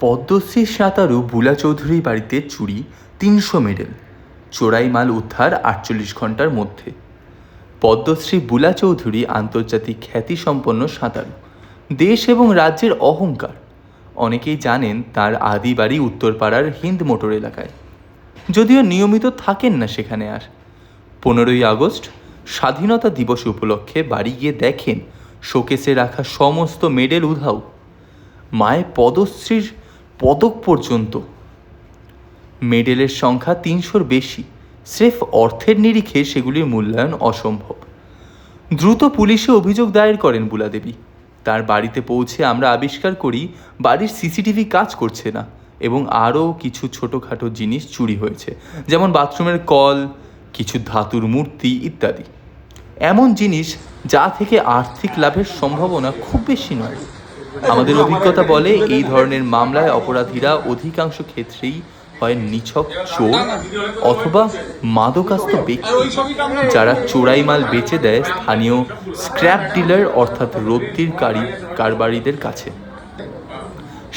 পদ্মশ্রী সাঁতারু বুলা চৌধুরী বাড়িতে চুরি, তিনশো মেডেল। চোরাই মাল উদ্ধার আটচল্লিশ ঘণ্টার মধ্যে। পদ্মশ্রী বুলা চৌধুরী আন্তর্জাতিক খ্যাতিসম্পন্ন সাঁতারু। দেশ এবং রাজ্যের অহংকার। অনেকেই জানেন তার আদি বাড়ি উত্তরপাড়ার হিন্দ মোটর এলাকায়। যদিও নিয়মিত থাকেন না সেখানে আর। পনেরোই আগস্ট, স্বাধীনতা দিবস উপলক্ষে বাড়ি গিয়ে দেখেন শোকেসে রাখা সমস্ত মেডেল উধাও। মায়ের পদশ্রীর পদক পর্যন্ত। মেডেলের সংখ্যা তিনশোর বেশি, স্রেফ অর্থের নিরিখে সেগুলির মূল্যায়ন অসম্ভব। দ্রুত পুলিশে অভিযোগ দায়ের করেন বুলাদেবী। তার বাড়িতে পৌঁছে আমরা আবিষ্কার করি, বাড়ির সিসিটিভি কাজ করছে না এবং আরও কিছু ছোটোখাটো জিনিস চুরি হয়েছে, যেমন বাথরুমের কল, কিছু ধাতুর মূর্তি ইত্যাদি। এমন জিনিস যা থেকে আর্থিক লাভের সম্ভাবনা খুব বেশি নয়। আমাদের অভিজ্ঞতা বলে, এই ধরনের মামলায় অপরাধীরা অধিকাংশ ক্ষেত্রেই হয় নিছক চোর অথবা মাদকাস্ত ব্যক্তি, যারা চোরাই মাল বেচে দেয় স্থানীয় স্ক্র্যাপ ডিলার অর্থাৎ রদ্দির কারি, কারবারিদের কাছে।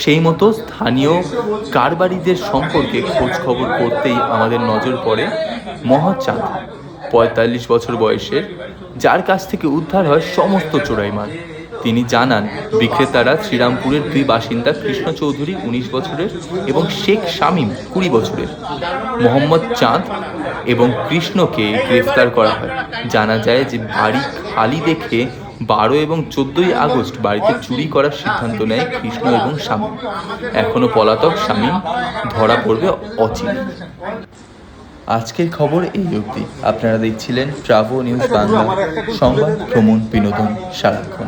সেই মতো স্থানীয় কারবারিদের সম্পর্কে খোঁজ খবর করতেই আমাদের নজর পড়ে মহাচাঁদ, পঁয়তাল্লিশ বছর বয়সের, যার কাছ থেকে উদ্ধার হয় সমস্ত চোরাই মাল। তিনি জানান, বিক্রেতারা শ্রীরামপুরের দুই বাসিন্দা কৃষ্ণ চৌধুরী উনিশ বছরের এবং শেখ শামীম কুড়ি বছরের। মোহাম্মদ চাঁদ এবং কৃষ্ণকে গ্রেফতার করা হয়। জানা যায় যে বাড়ি খালি দেখে বারো এবং চোদ্দই আগস্ট বাড়িতে চুরি করার সিদ্ধান্ত নেয় কৃষ্ণ এবং শামীম। এখনও পলাতক শামীম ধরা পড়বে অচিরে আজকের খবর এই অবধি। আপনারা দেখছিলেন ট্রাভো নিউজ বাংলা। সংবাদ, ভ্রমণ, বিনোদন, সারাক্ষণ।